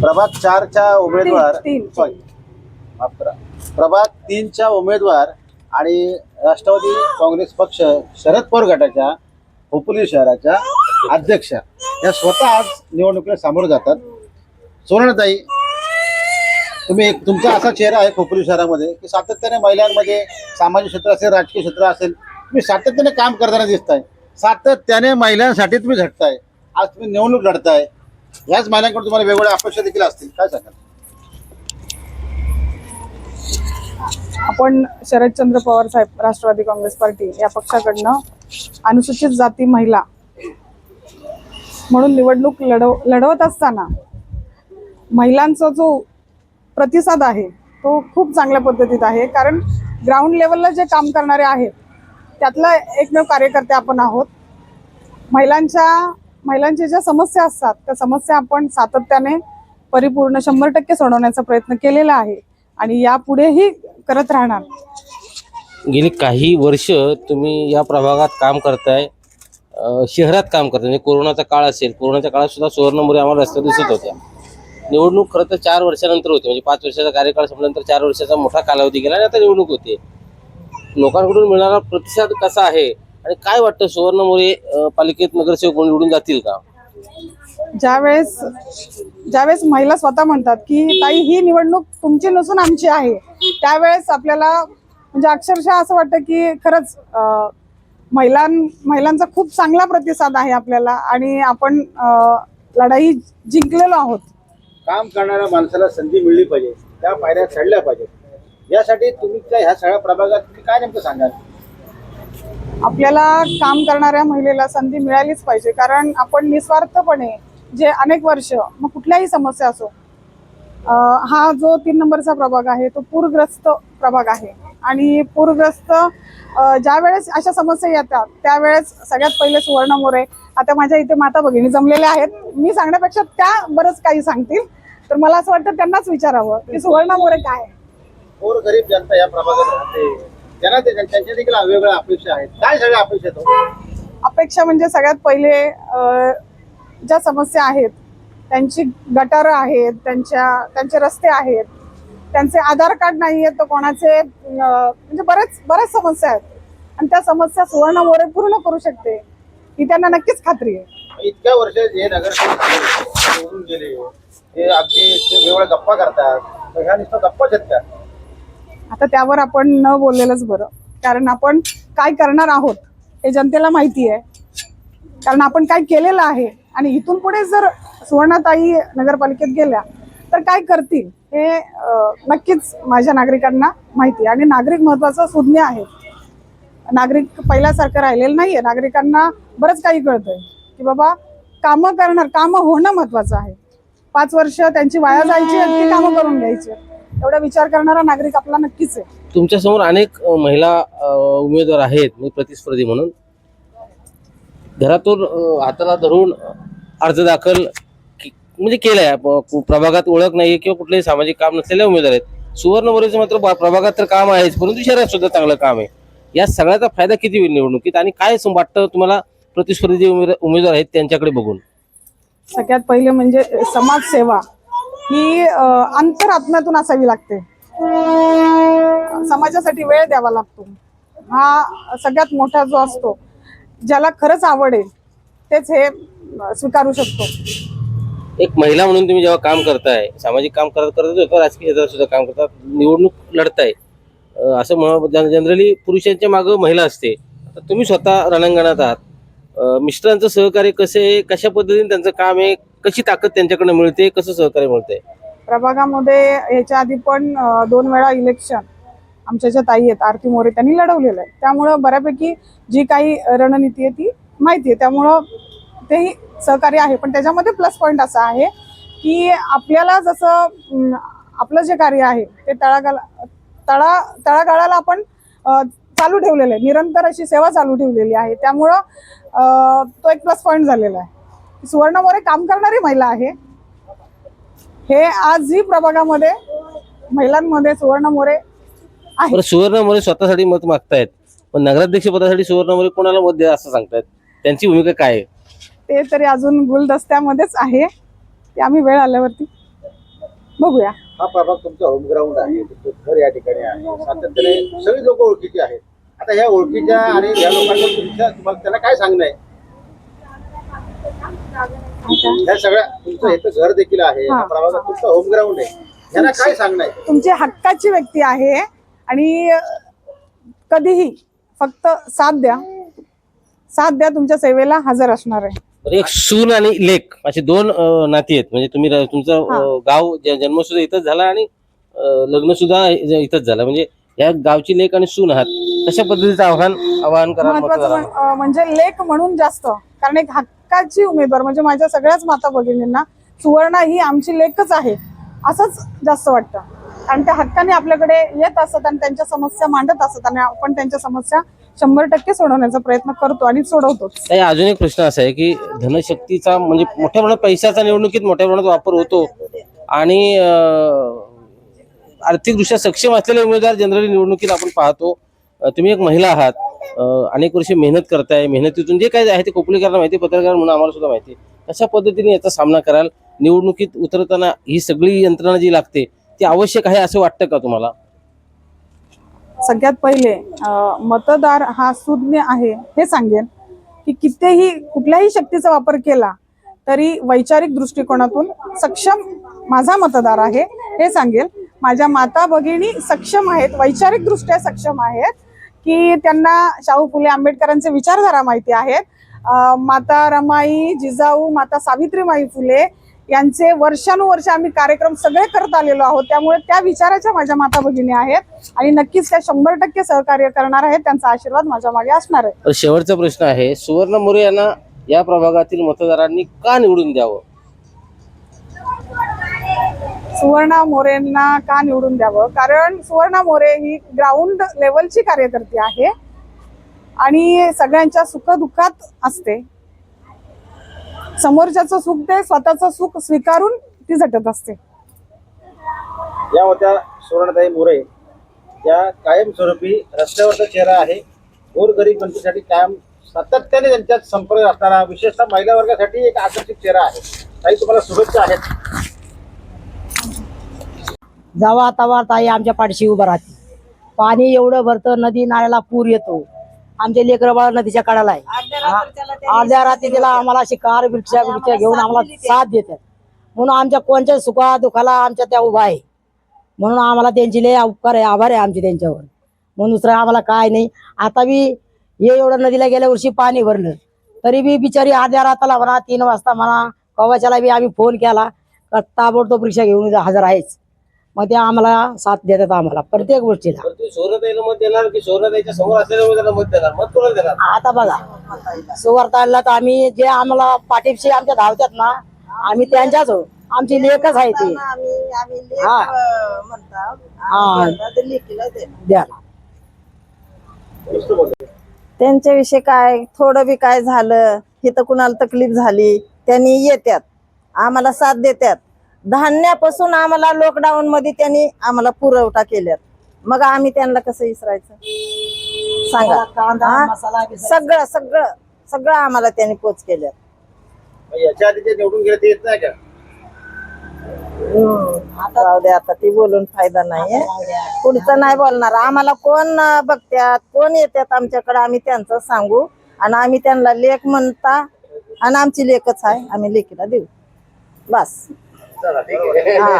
प्रभाग चारच्या उमेदवार तीन, तीन. सॉरी माफ करा. प्रभाग तीनच्या उमेदवार आणि राष्ट्रवादी काँग्रेस पक्ष शरद पवार गटाच्या खोपोली शहराच्या अध्यक्षा या स्वतः आज निवडणुकीला सामोरं जातात. सुवर्णताई तुम्ही एक तुमचा असा चेहरा आहे खोपोली शहरामध्ये की सातत्याने महिलांमध्ये सामाजिक क्षेत्र असेल राजकीय क्षेत्र असेल तुम्ही सातत्याने काम करताना दिसताय. सातत्याने महिलांसाठी तुम्ही झटताय. आज तुम्ही निवडणूक लढताय. याच महिन्याकडून तुम्हाला वेगवेगळ्या अपेक्षा देखील असतील. काय सांगाल? आपण शरदचंद्र पवार साहेब राष्ट्रवादी काँग्रेस पार्टी या पक्षाकडनं अनुसूचित जाती महिला म्हणून निवडणूक लढव लढवत असताना महिलांचा जो प्रतिसाद आहे तो खूप चांगल्या पद्धतीत आहे. कारण ग्राउंड लेवलला जे काम करणारे आहेत त्यातला एकमेव कार्यकर्ते आपण आहोत. महिलांच्या महिलांच्या ज्या समस्या असतात त्या समस्या आपण सातत्याने परिपूर्ण शंभर टक्के सोडवण्याचा प्रयत्न केलेला आहे आणि यापुढेही करत राहणार. गेली काही वर्ष तुम्ही या प्रभागात काम करताय अ, शहरात काम करताय म्हणजे कोरोनाचा काळ असेल कोरोनाच्या काळात सुद्धा सुवर्णमुरे आम्हाला रस्त्यावर दिसत होत्या. निवडणूक खरं तर चार वर्षानंतर होती म्हणजे पाच वर्षाचा कार्यकाळ संपल्यानंतर चार वर्षाचा मोठा कालावधी गेला आणि आता निवडणूक होते. लोकांकडून मिळणारा प्रतिसाद कसा आहे? आणि काय वाटतं सुवर्णमुरे अ, पालिकेत नगरसेवक म्हणून निवडून जातील का? ज्यावेळेस ज्यावेळेस महिला स्वतः म्हणतात की ताई ही निवडणूक तुमची नसून आमची आहे. त्यावेळेस आपल्याला म्हणजे अक्षरशः असं वाटतं की खरंच महिलां महिलांचा खूप चांगला प्रतिसाद आहे आपल्याला आणि आपण लढाई जिंकलेलो आहोत. काम करणाऱ्या माणसाला संधी मिळली पाहिजे त्या पायऱ्या चढल्या पाहिजेत. यासाठी तुम्ही त्या ह्या सगळ्या प्रभागात तुम्ही काय नेमकं सांगाल? आपल्याला काम करणाऱ्या महिलेला संधी मिळालीच पाहिजे. कारण आपण निस्वार्थपणे जे अनेक वर्ष मग कुठल्याही समस्या असो हा जो तीन नंबरचा प्रभाग आहे तो पूरग्रस्त प्रभाग आहे. आणि पूरग्रस्त ज्या वेळेस अशा समस्या येतात त्यावेळेस सगळ्यात पहिले सुवर्ण मोरे. आता माझ्या इथे माता भगिनी जमलेल्या आहेत. मी सांगण्यापेक्षा त्या बरंच काही सांगतील. तर मला असं वाटतं त्यांनाच विचारावं की सुवर्ण मोरे काय गरीब जनता या प्रभागात राहते. त्यांना त्यांच्या देखील वेगवेगळ्या अपेक्षा आहेत. काय सगळ्या अपेक्षा हो? अपेक्षा म्हणजे सगळ्यात पहिले ज्या समस्या आहेत त्यांची गटारं आहेत त्यांच्या त्यांचे रस्ते आहेत त्यांचे आधार कार्ड नाही आहेत तर कोणाचे म्हणजे बरेच बऱ्याच समस्या आहेत. आणि त्या समस्या सुवर्ण मोरे पूर्ण करू शकते ही त्यांना नक्कीच खात्री आहे. इतक्या वर्ष जे झाले, निवडून गेले. ते अगदी वेगवेगळ्या गप्पा करतात. ह्या नुसतं आहेत त्या आता त्यावर आपण न बोललेलंच बरं. कारण आपण काय करणार आहोत हे जनतेला माहिती आहे. कारण आपण काय केलेलं आहे आणि इथून पुढे जर सुवर्णाताई नगरपालिकेत गेल्या तर काय करतील हे नक्कीच माझ्या नागरिकांना माहिती आहे. आणि नागरिक महत्वाचं सुज्ञ आहे. नागरिक पहिल्यासारखं राहिलेलं नाही आहे नागरिकांना बरंच काही कळतंय की बाबा कामं करणार कामं होणं महत्वाचं आहे. पाच वर्ष त्यांची वाया जायची आणि ती कामं करून घ्यायची. एवढा विचार करणारा नागरिक आपला नक्कीच आहे. तुमच्यासमोर अनेक अ, महिला उमेदवार आहेत म्हणजे प्रतिस्पर्धी म्हणून. घरातून हाताला धरून अर्ज दाखल म्हणजे केलाय. प्रभागात ओळख नाही किंवा कुठलेही सामाजिक काम नसलेले उमेदवार आहेत. सुवर्णमुरेचं मात्र प्रभागात तर काम आहेच परंतु शहरात सुद्धा चांगलं काम आहे. या सगळ्याचा फायदा किती होईल निवडणुकीत? आणि काय वाटतं तुम्हाला प्रतिस्पर्धी उमेदवार आहेत त्यांच्याकडे बघून? सगळ्यात पहिले म्हणजे समाजसेवा. ही अं, अंतरात्म्यातून असावी लागते. समाजासाठी वेळ द्यावा लागतो. हा सगळ्यात मोठा जो असतो ज्याला खरंच आवड आहे तेच हे स्वीकारू शकतो. एक महिला म्हणून तुम्ही जेव्हा काम करताय सामाजिक काम करत करत राजकीय क्षेत्रात सुद्धा काम करतात निवडणूक लढताय. असं असं जनरली पुरुषांच्या मागं महिला असते. आता तुम्ही स्वतः रणांगणात आहात. मिस्टरांचं सहकार्य कसे आहे कशा पद्धतीने त्यांचं काम आहे कशी ताकद त्यांच्याकडे मिळते कसं सहकार्य मिळते प्रभागामध्ये याच्या आधी पण दोन वेळा इलेक्शन आमच्या ज्या ताई आहेत आरती मोरे त्यांनी लढवलेलं आहे. त्यामुळं बऱ्यापैकी जी काही रणनीती आहे ती माहिती आहे. त्यामुळं तेही सहकार्य आहे. पण त्याच्यामध्ये प्लस पॉईंट असा आहे की आपल्याला जसं आपलं जे कार्य आहे ते तळागाला तळा तळागाळाला आपण चालू ठेवलेलं आहे. निरंतर अशी सेवा चालू ठेवलेली आहे. त्यामुळं तो एक प्लस पॉईंट झालेला आहे. सुवर्ण मोरे काम करणारी महिला आहे. हे आजही प्रभागामध्ये महिलांमध्ये सुवर्ण मोरे आहे बरं सुवर्णमुरे स्वतःसाठी मत मागतायत पण नगराध्यक्ष पदासाठी सुवर्णमुरे कोणाला मत द्या असं सांगतायत? त्यांची भूमिका काय आहे? ते तरी अजून गुलदस्त्यामध्येच आहे. ते आम्ही वेळ आल्यावरती बघूया. हा प्रभाग तुमचा होम ग्राउंड आहे तुमचं घर या ठिकाणी आहे. सातत्याने सगळी लोक ओळखीची आहेत. आता ह्या ओळखीच्या आणि या लोकांना तुमच्या तुम्हाला त्यांना काय सांगणं आहे? ह्या सगळ्या तुमचं इथं घर देखील आहे. हा. प्रभागात तुमचं होम ग्राउंड आहे. त्यांना काय सांगणं आहे? तुमची हक्काची व्यक्ती आहे आणि कधीही फक्त साथ द्या. साथ द्या तुमच्या सेवेला हजर असणार आहे. एक सून आणि लेख असे दोन अं, नाती आहेत. म्हणजे तुम्ही र- तुमचं हा. गाव ज- जन्म सुद्धा इथंच झाला आणि लग्न सुद्धा इथंच झालं. म्हणजे या गावची लेख आणि सून आहात कशा पद्धतीचं आव्हान आवाहन करा महत्वाचं म्हणजे लेख म्हणून जास्त कारण एक हक्काची उमेदवार म्हणजे माझ्या सगळ्याच माता भगिनींना सुवर्णा ही आमची लेखच आहे असंच जास्त वाटतं. कारण त्या हक्काने आपल्याकडे येत असत आणि त्यांच्या समस्या मांडत असत आणि आपण त्यांच्या समस्या शंभर टक्के सोडवण्याचा प्रयत्न करतो आणि सोडवतोच. ताई, अजून एक प्रश्न असा आहे की धनशक्तीचा म्हणजे मोठ्या प्रमाणात पैशाचा निवडणुकीत मोठ्या प्रमाणात वापर होतो आणि अं, आर्थिकदृष्ट्या सक्षम असलेले उमेदवार जनरली निवडणुकीत आपण पाहतो. तुम्ही एक महिला आहात. अनेक वर्षे मेहनत करताय. मेहनतीतून जे काय आहे ते कोपलीकरांना माहिती पत्रकार म्हणून आम्हाला सुद्धा माहिती आहे. कशा पद्धतीने याचा सामना कराल? निवडणुकीत उतरताना ही सगळी यंत्रणा जी लागते ती आवश्यक आहे असं वाटतं का तुम्हाला? सगळ्यात पहिले मतदार हा सुज्ञ आहे हे सांगेन की कितीही कुठल्याही शक्तीचा वापर केला तरी वैचारिक दृष्टिकोनातून सक्षम माझा मतदार आहे हे सांगेल. माझ्या माता भगिनी सक्षम आहेत वैचारिकदृष्ट्या सक्षम आहेत की त्यांना शाहू फुले आंबेडकरांचे विचारधारा माहिती आहेत. माता रमाई जिजाऊ माता सावित्रीमाई फुले यांचे वर्षानुवर्ष आम्ही कार्यक्रम सगळे करत आलेलो आहोत. त्यामुळे त्या विचाराच्या माझ्या माता भगिनी आहेत आणि नक्कीच त्या शंभर टक्के सहकार्य करणार आहेत त्यांचा आशीर्वाद माझ्या मागे असणार आहे. तर शेवटचा प्रश्न आहे सुवर्ण मोरे यांना या प्रभागातील मतदारांनी का निवडून द्यावं? सुवर्णा मोरेंना का निवडून द्यावं? कारण सुवर्णा मोरे ही ग्राउंड लेवलची कार्यकर्ती आहे आणि सगळ्यांच्या सुखदुःखात असते. समोरच्याचं सुख ते स्वतःचं सुख स्वीकारून ती झटत असते. या होत्या सुवर्णताई मोरे. या कायमस्वरूपी रस्त्यावरचा चेहरा आहे गोरगरीब जनतेसाठी कायम सातत्याने त्यांच्यात संपर्क असणारा विशेषतः महिला वर्गासाठी एक आकर्षित चेहरा आहे. काही तुम्हाला शुभेच्छा आहेत. जेव्हा तवा ताई आमच्या पाठीशी उभं राहते. पाणी एवढं भरतं नदी नाल्याला पूर येतो. आमचे लेकर बाळ नदीच्या कडाला आहे. अर्ध्या रात्री तिला आम्हाला अशी कार रिक्षा बिक्षा घेऊन आम्हाला साथ देतात. म्हणून आमच्या कोणत्या सुखा दुखाला आमच्या त्या उभा आहे. म्हणून आम्हाला त्यांची लय उपकार आहे आभार आहे आमचे त्यांच्यावर. म्हणून दुसरं आम्हाला काय नाही. आता बी हे एवढं नदीला गेल्या वर्षी पाणी भरलं. तरी बी बिचारी अर्ध्या राताला म्हणा तीन वाजता म्हणा कवाच्याला बी आम्ही फोन केला का ताबडतोब रिक्षा घेऊन हजर आहेच. मग ते आम्हाला साथ देतात आम्हाला प्रत्येक गोष्टीला. तर तुम्ही सुवर्णताईला मत देणार की सुवर्णताईच्या समोर असलेल्या उमेदवाराला मत देणार? मत कोणाला देणार? आता बघा सुवर्ताला तर आम्ही जे आम्हाला पाठीशी आमच्या धावतात ना आम्ही त्यांच्याच हो आमची लेखच आहे ती. हा. त्यांच्याविषयी काय थोडं बी काय झालं इथं कुणाला तकलीफ झाली त्यांनी येतात आम्हाला साथ देतात धान्यापासून आम्हाला लॉकडाऊन मध्ये त्यांनी आम्हाला पुरवठा केल्यात. मग आम्ही त्यांना कसं विसरायचं? सांगा. सगळं सगळं सगळं आम्हाला त्यांनी पोच केल्यात. मग याच्या आधी जे निवडून गेले ते येत नाही का? आता राहू दे आता ती बोलून फायदा नाहीये. पुढचं नाही बोलणार. आम्हाला कोण बघत्यात कोण येतात आमच्याकडे आम्ही त्यांचं सांगू. आणि आम्ही त्यांना लेख म्हणता आणि आमची लेखच आहे आम्ही लेखीला देऊ. बस. हा